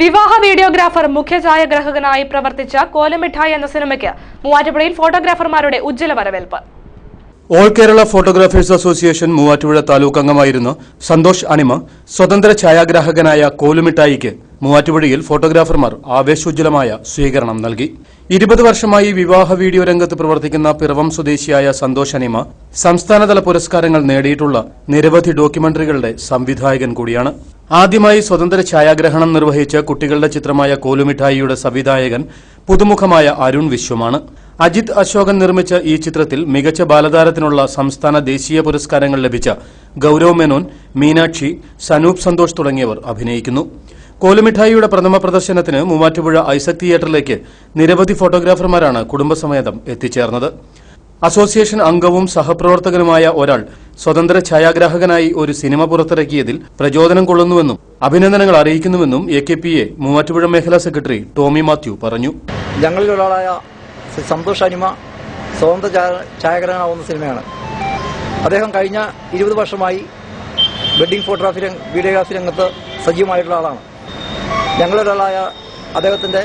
വിവാഹ വീഡിയോഗ്രാഫർ മുഖ്യ ഛായാഗ്രാഹകനായി പ്രവർത്തിച്ച കോലമിഠായി എന്ന സിനിമയ്ക്ക് മൂവാറ്റുപുഴയിൽ ഫോട്ടോഗ്രാഫർമാരുടെ ഉജ്ജ്വല വരവേൽപ്പ്. All Kerala photographers association Muvattupuzha taluk അംഗമായിരുന്ന സന്തോഷ് അണിമ സ്വതന്ത്ര ഛായാഗ്രാഹകനായ കോലുമിഠായിക്ക് മൂവാറ്റുപുഴയിൽ ഫോട്ടോഗ്രാഫർമാർ ആവേശോജ്വലമായ സ്വീകരണം നൽകി. ഇരുപത് വർഷമായി വിവാഹ വീഡിയോ രംഗത്ത് പ്രവർത്തിക്കുന്ന പിറവം സ്വദേശിയായ സന്തോഷ് അനിമ സംസ്ഥാനതല പുരസ്കാരങ്ങൾ നേടിയിട്ടുള്ള നിരവധി ഡോക്യുമെന്ററികളുടെ സംവിധായകൻ കൂടിയാണ്. ആദ്യമായി സ്വതന്ത്ര ഛായാഗ്രഹണം നിർവഹിച്ച കുട്ടികളുടെ ചിത്രമായ കോലുമിഠായിയുടെ സംവിധായകൻ പുതുമുഖമായ അരുൺ വിശ്വമാണ്. അജിത് അശോകൻ നിർമ്മിച്ച ഈ ചിത്രത്തിൽ മികച്ച ബാലതാരത്തിനുള്ള സംസ്ഥാന ദേശീയ പുരസ്കാരങ്ങൾ ലഭിച്ച ഗൌരവ് മേനോൻ മീനാക്ഷി സനൂപ് സന്തോഷ് തുടങ്ങിയവർ അഭിനയിക്കുന്നു. കോലുമിഠായിയുടെ പ്രഥമ പ്രദർശനത്തിന് മൂവാറ്റുപുഴ ഐസക് തിയേറ്ററിലേക്ക് നിരവധി ഫോട്ടോഗ്രാഫർമാരാണ് കുടുംബസമേതം എത്തിച്ചേർന്നത്. അസോസിയേഷൻ അംഗവും സഹപ്രവർത്തകനുമായ ഒരാൾ സ്വതന്ത്ര ഛായാഗ്രാഹകനായി ഒരു സിനിമ പുറത്തിറക്കിയതിൽ പ്രചോദനം കൊള്ളുന്നുവെന്നും അഭിനന്ദനങ്ങൾ അറിയിക്കുന്നുവെന്നും A K P A Muvattupuzha മേഖലാ സെക്രട്ടറി ടോമി മാത്യു പറഞ്ഞു. ഞങ്ങളിൽ ഒരാളായ സന്തോഷ് അനിമ സ്വതന്ത്ര ഛായാഗ്രഹനാവുന്ന സിനിമയാണ്. അദ്ദേഹം കഴിഞ്ഞ ഇരുപത് വർഷമായി വെഡിങ് ഫോട്ടോഗ്രാഫി വീഡിയോഗ്രാഫി രംഗത്ത് സജീവമായിട്ടുള്ള ആളാണ്. ഞങ്ങളൊരാളായ അദ്ദേഹത്തിന്റെ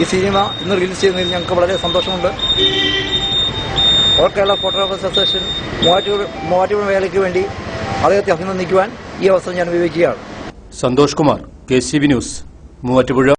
ഈ സിനിമ ഇന്ന് റിലീസ് ചെയ്യുന്നതിൽ ഞങ്ങൾക്ക് വളരെ സന്തോഷമുണ്ട്. ഓൾ കേരള അസോസിയേഷൻ മൂവാറ്റുപുഴ മൂവാറ്റുപുഴ മേഖലയ്ക്ക് വേണ്ടി അദ്ദേഹത്തെ അഭിനന്ദിക്കുവാൻ ഈ അവസരം ഞാൻ ഉപയോഗിക്കുകയാണ്. Santosh Kumar K C B news Muvattupuzha.